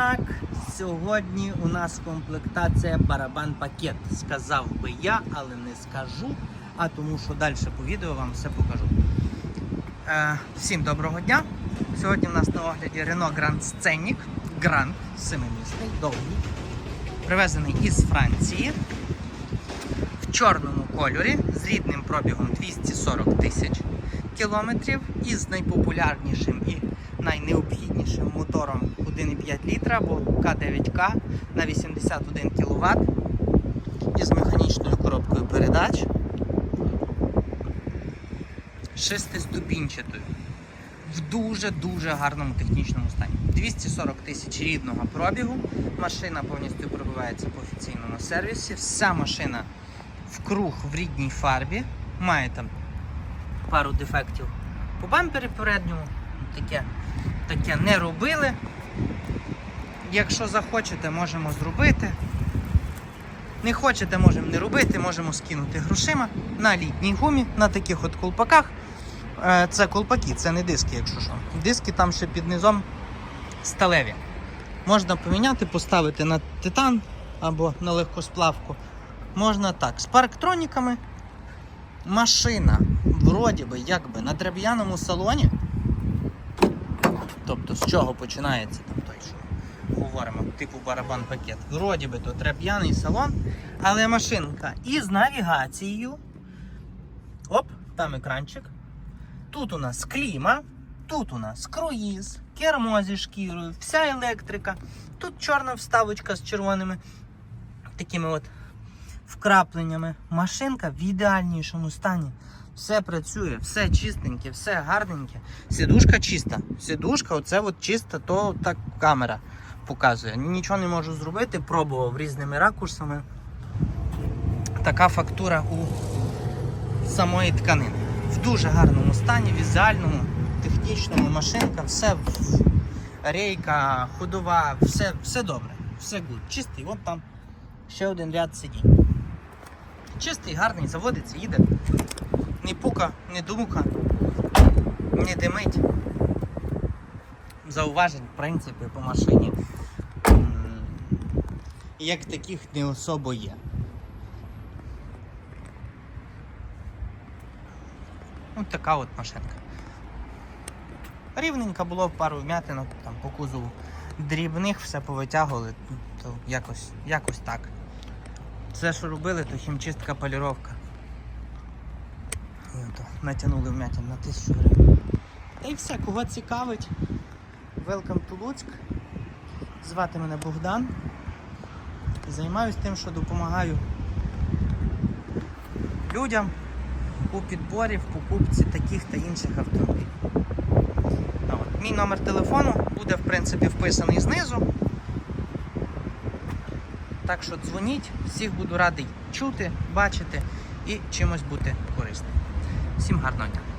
Так, сьогодні у нас комплектація барабан пакет. Сказав би я, але не скажу, а тому що далі по відео вам все покажу. Е, всім доброго дня. Сьогодні у нас на огляді Renault Grand Scenic Grand 7-місний, довгий, привезений із Франції в чорному кольорі з рідним пробігом 240 тисяч кілометрів із найпопулярнішим і найнеобхіднішим мотором 1,5 літра або К9К на 81 кВт із механічною коробкою передач шестиступінчатою в дуже-дуже гарному технічному стані. 240 тисяч рідного пробігу. Машина повністю пробивається по офіційному сервісі. Вся машина в круг в рідній фарбі. Має там пару дефектів по бампері передньому. Таке, таке не робили. Якщо захочете, можемо зробити. Не хочете, можемо не робити, можемо скинути грошима на літній гумі, на таких от колпаках. Е, Це колпаки, це не диски, якщо що. Диски там ще під низом сталеві. Можна поміняти, поставити на титан або на легкосплавку. Можна так. З парктроніками машина вроді би якби на дерев'яному салоні. Тобто з чого починається там той, що говоримо, типу барабан пакет. Вроді би то дерев'яний салон, але машинка із навігацією. Оп, там екранчик. Тут у нас кліма, тут у нас круїз, кермо зі шкірою, вся електрика. Тут чорна вставочка з червоними такими от вкрапленнями. Машинка в ідеальнішому стані. Все працює, все чистеньке, все гарненьке. Сідушка чиста. Сідушка, оце от чиста, то так камера показує. Нічого не можу зробити, пробував різними ракурсами. Така фактура у самої тканини. В дуже гарному стані, візуальному, технічному машинка, все рейка, ходова, все, все добре, все гуд. Чистий, от там ще один ряд сидінь. Чистий, гарний, заводиться, їде. Ні пука, ні думка, не димить. Зауважень, в принципі, по машині. Як таких не особо є. Ось така от машинка. Рівненька було пару вмятинок там по кузову. Дрібних все повитягували, то якось, якось так. Все, що робили, то хімчистка, поліровка. І ото натягнули вмятин на тисячу гривень. Та й все, кого цікавить. Welcome to Луцьк. Звати мене Богдан. Займаюсь тим, що допомагаю людям у підборі, в покупці таких та інших автомобілів. От, Мій номер телефону буде в принципі вписаний знизу. Так що дзвоніть, всіх буду радий чути, бачити і чимось бути корисним. Всім гарного дня!